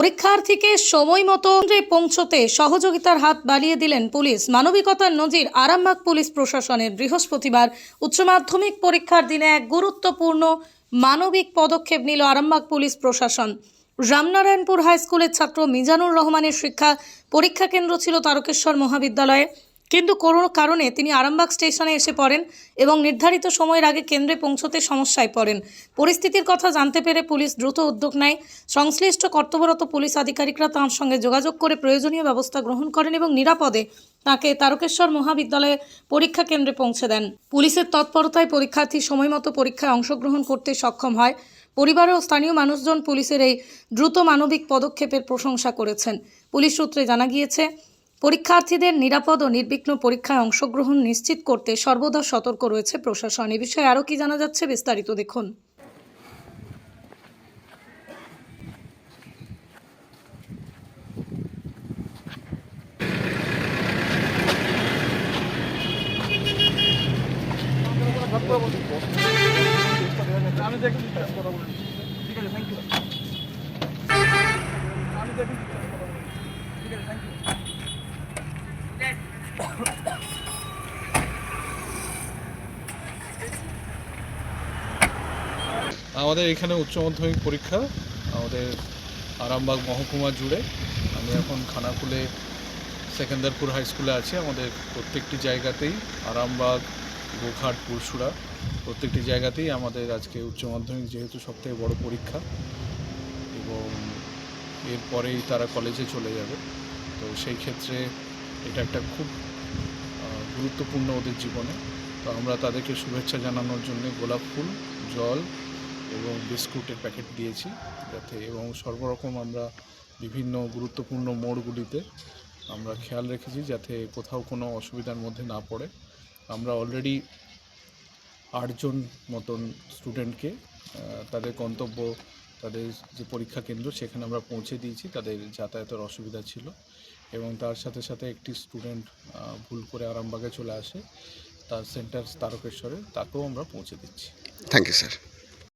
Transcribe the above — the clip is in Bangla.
পরীক্ষার্থীকে সময় মতো পৌঁছতে সহযোগিতার হাত বাড়িয়ে দিলেন পুলিশ। মানবিকতার নজির আরামবাগ পুলিশ প্রশাসনের বৃহস্পতিবার উচ্চ মাধ্যমিক পরীক্ষার দিনে এক গুরুত্বপূর্ণ মানবিক পদক্ষেপ নিল আরামবাগ পুলিশ প্রশাসন। রামনারায়ণপুর হাইস্কুলের ছাত্র মিজানুর রহমানের শিক্ষা পরীক্ষা কেন্দ্র ছিল তারকেশ্বর মহাবিদ্যালয়ে। কিন্তু কোনো কারণে তিনি আরামবাগ স্টেশনে এসে পড়েন এবং নির্ধারিত সময়ের আগে কেন্দ্রে পৌঁছতে সমস্যায় পড়েন। পরিস্থিতির কথা জানতে পেরে পুলিশ দ্রুত উদ্যোগ নেয়। সংশ্লিষ্ট কর্তব্যরত পুলিশ আধিকারিকরা তাঁর সঙ্গে যোগাযোগ করে প্রয়োজনীয় ব্যবস্থা গ্রহণ করেন এবং নিরাপদে তাকে তারকেশ্বর মহাবিদ্যালয়ে পরীক্ষা কেন্দ্রে পৌঁছে দেন। পুলিশের তৎপরতায় পরীক্ষার্থী সময়মতো পরীক্ষায় অংশগ্রহণ করতে সক্ষম হয়। পরিবার ও স্থানীয় মানুষজন পুলিশের এই দ্রুত মানবিক পদক্ষেপের প্রশংসা করেছেন। পুলিশ সূত্রে জানা গিয়েছে পরীক্ষার্থীদের নিরাপদ ও নির্বিঘ্ন পরীক্ষায় অংশগ্রহণ নিশ্চিত করতে সর্বদা সতর্ক রয়েছে প্রশাসন। এ বিষয়ে আরও কি জানা যাচ্ছে বিস্তারিত দেখুন। আমি দেখে কথা ঠিক আছে থ্যাংক ইউ আমি দেখে দিচ্ছি কথা বলুন ঠিক আছে থ্যাংক ইউ আমাদের এখানে উচ্চ মাধ্যমিক পরীক্ষা, আমাদের আরামবাগ মহকুমা জুড়ে। আমি এখন খানাকুলে সেকেন্দারপুর হাই স্কুলে আছি। আমাদের প্রত্যেকটি জায়গাতেই আরামবাগ, গোঘাট পুরসুরা প্রত্যেকটি জায়গাতেই আমাদের আজকে উচ্চ মাধ্যমিক যেহেতু সবথেকে বড় পরীক্ষা এবং এরপরেই তারা কলেজে চলে যাবে। তো সেই ক্ষেত্রে এটা একটা খুব গুরুত্বপূর্ণ ওদের জীবনে। তো আমরা তাদেরকে শুভেচ্ছা জানানোর জন্য গোলাপ ফুল, জল এবং বিস্কুটের প্যাকেট দিয়েছি যাতে এবং সর্বরকম আমরা বিভিন্ন গুরুত্বপূর্ণ মোড়গুলিতে আমরা খেয়াল রেখেছি যাতে কোথাও কোনো অসুবিধার মধ্যে না পড়ে। আমরা অলরেডি আটজন মতন স্টুডেন্টকে তাদের গন্তব্য, তাদের যে পরীক্ষা কেন্দ্র সেখানে আমরা পৌঁছে দিয়েছি, তাদের যাতায়াতের অসুবিধা ছিল এবং তার সাথে সাথে একটি স্টুডেন্ট ভুল করে আরামবাগে চলে আসে, তার সেন্টার তারকেশ্বরে, তাকেও আমরা পৌঁছে দিচ্ছি। Thank you sir